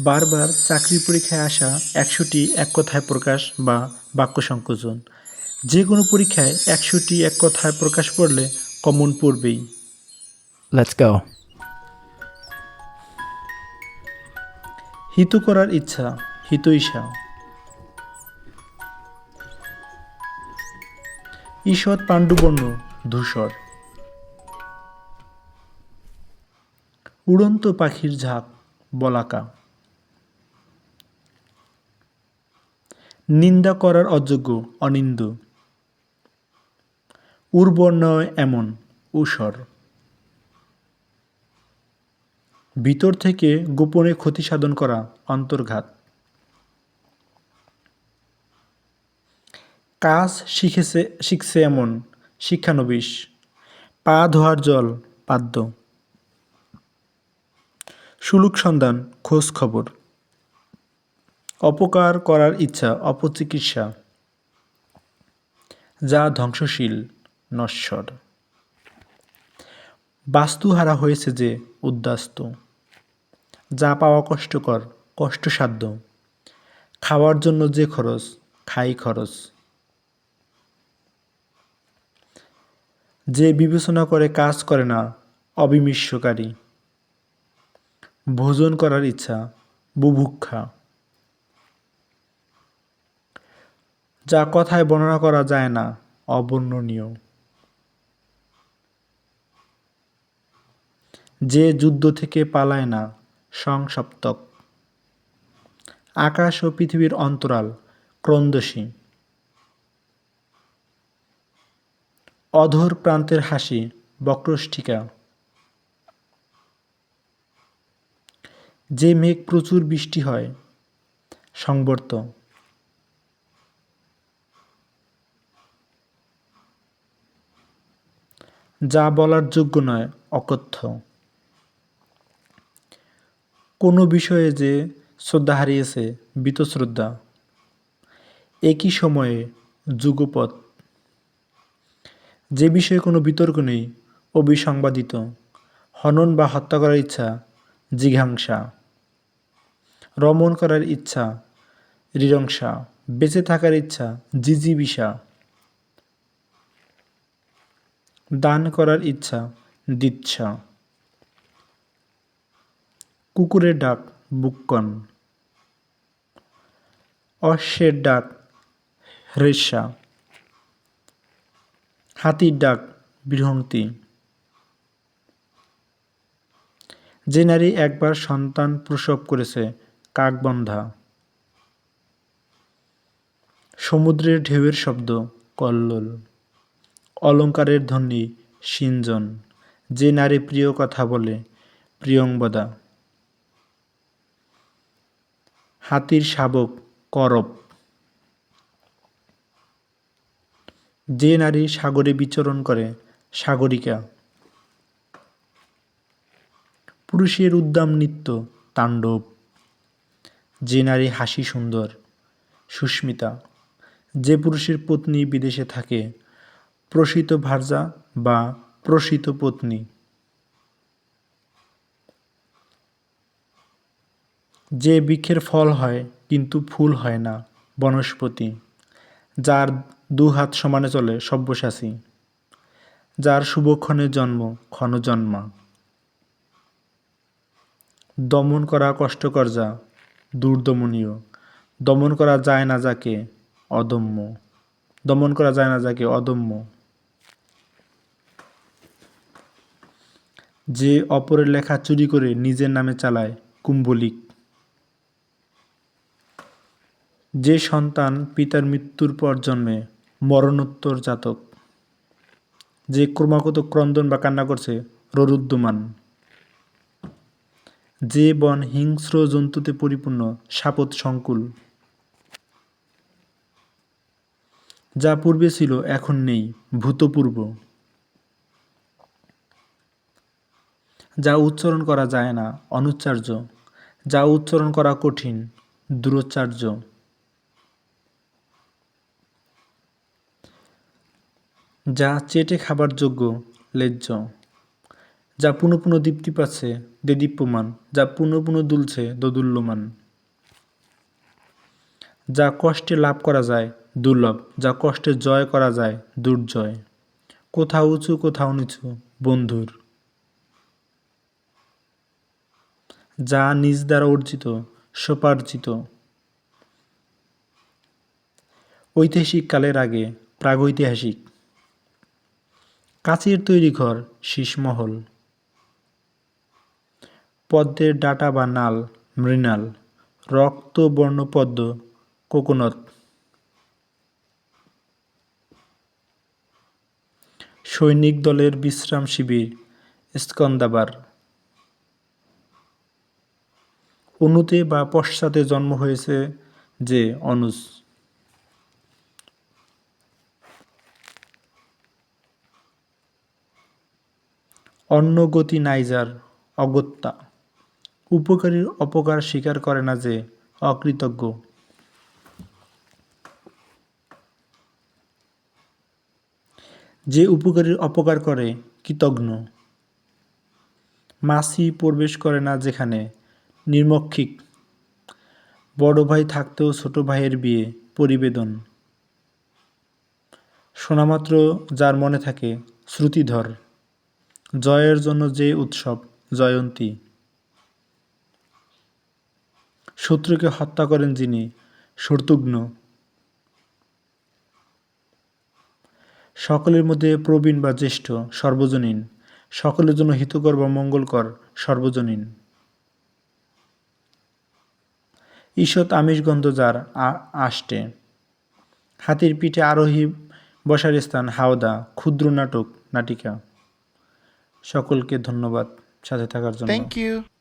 বারবার চাকরির পরীক্ষায় আসা একশোটি এক কথায় প্রকাশ বা বাক্য সংকোচন। যে কোনো পরীক্ষায় একশোটি এক কথায় প্রকাশ পড়লে কমন পড়বেই। Go. হিত করার ইচ্ছা হিত ঈশা ঈষৎ পাণ্ডুবর্ণ ধূসর। উড়ন্ত পাখির ঝাঁক বলাকা। নিন্দা করার অযোগ্য, অনিন্দ। উর্বর নয় এমন ঊষর ভিতর থেকে গোপনে ক্ষতি সাধন করা, অন্তর্ঘাত। কাজ শিখেছে, শিখছে এমন, শিক্ষানবিশ। পা ধোয়ার জল পাদ্য সুলুক সন্ধান, খোঁজ খবর। অপকার করার ইচ্ছা, অপচিকিৎসা, যা ধ্বংসশীল, নশ্বর। বাস্তুহারা হয়েছে যে উদ্বাস্তু, যা পাওয়া কষ্টকর, কষ্টসাধ্য। খাওয়ার জন্য যে খরচ, খাই খরচ। যে বিবেচনা করে কাজ করে না অবিমিষ্যকারী ভোজন করার ইচ্ছা, বুভুক্ষা। যা কথায় বর্ণনা করা যায় না, অবর্ণনীয়। যে যুদ্ধ থেকে পালায় না, সংসপ্তক। আকাশ ও পৃথিবীর অন্তরাল, ক্রন্দসী। অধর প্রান্তের হাসি, বক্রষ্ঠিকা। যে মেঘ প্রচুর বৃষ্টি হয়, সংবর্ত। যা বলার যোগ্য নয়, অকথ্য। কোনো বিষয়ে যে শ্রদ্ধা হারিয়েছে বীতশ্রদ্ধা, একই সময়ে যুগপৎ। যে বিষয়ে কোনো বিতর্ক নেই, অবিসংবাদিত, হনন বা হত্যা করার ইচ্ছা, জিঘাংসা। রমণ করার ইচ্ছা, রিরংসা। বেঁচে থাকার ইচ্ছা, জিজিবিষা। দান করার ইচ্ছা, দিচ্ছা। কুকুরের ডাক, বুক্কন। অশ্বের ডাক হ্রেষা হাতির ডাক বৃহন্তি যে নারী একবার সন্তান প্রসব করেছে, কাকবন্ধা। সমুদ্রের ঢেউয়ের শব্দ, কল্লোল। অলঙ্কারের ধ্বনি সিঞ্জন যে নারী প্রিয় কথা বলে প্রিয়ংবদা হাতির শাবক, করব। যে নারী সাগরে বিচরণ করে, সাগরিকা। পুরুষের উদ্দাম নৃত্য, তাণ্ডব। যে নারী হাসি সুন্দর, সুস্মিতা। যে পুরুষের পত্নী বিদেশে থাকে প্রসিত ভার্যা বা প্রসিত পত্নী। যে বৃক্ষের ফল হয় কিন্তু ফুল হয় না, বনস্পতি, যার দু হাত সমানে চলে সব্যসাচী, যার শুভক্ষণের জন্ম ক্ষণজন্মা। দমন করা কষ্টকর যা দুর্দমনীয়, দমন করা যায় না যাকে অদম্য, দমন করা যায় না যাকে অদম্য। যে অপরের লেখা চুরি করে নিজের নামে চালায় কুম্বলিক যে সন্তান পিতার মৃত্যুর পর জন্মে, মরণোত্তর জাতক। যে ক্রমাগত ক্রন্দন বা কান্না করছে ররুদ্যমান যে বন হিংস্র জন্তুতে পরিপূর্ণ, সাপত সংকুল। যা পূর্বে ছিল, এখন নেই, ভূতপূর্ব। যা উচ্চারণ করা যায় না, অনুচ্চার্য। যা উচ্চারণ করা কঠিন, দূরোচ্চার্য। যা চেটে খাবার যোগ্য, লেজ্জ। যা পুনঃ পুনঃ দীপ্তি পাচ্ছে দেদীপ্যমান যা পুনঃ পুনঃ দুলছে, দোদুল্যমান। যা কষ্টে লাভ করা যায়, দুর্লভ। যা কষ্টে জয় করা যায়, দুর্জয়। কোথাও উঁচু, কোথাও নিচু, বন্ধুর। যা নিজ দ্বারা অর্জিত সোপার্জিত ঐতিহাসিক কালের আগে, প্রাগৈতিহাসিক। কাচের তৈরি ঘর, শীষমহল। পদ্মের ডাটা বা নাল, মৃণাল। রক্ত, বর্ণপদ্ম, কোকোনট। সৈনিক দলের বিশ্রাম শিবির, স্কন্দাবার। অনুতে বা পশ্চাতে জন্ম হয়েছে যে অনুজ। অন্নগতি নাইজার, অগত্যা। উপকারীর অপকার স্বীকার করে না যে অকৃতজ্ঞ। যে উপকারীর অপকার করে কৃতজ্ঞ মাসি প্রবেশ করে না যেখানে নির্মক্ষিক। বড় ভাই থাকতেও ছোট ভাইয়ের বিয়ে, পরিবেদন। শোনামাত্র যার মনে থাকে, শ্রুতিধর। জয়ের জন্য যে উৎসব, জয়ন্তী। শত্রুকে হত্যা করেন যিনি, শত্রুঘ্ন। সকলের মধ্যে প্রবীণ বা জ্যেষ্ঠ, সর্বজনীন। সকলের জন্য হিতকর বা মঙ্গলকর, সর্বজনীন। ঈষৎ আমিষগন্ধ যার আষ্টে হাতির পিঠে আরোহী বসার স্থান, হাওদা, ক্ষুদ্র নাটক, নাটিকা। সকলকে ধন্যবাদ সাথে থাকার জন্য। Thank you.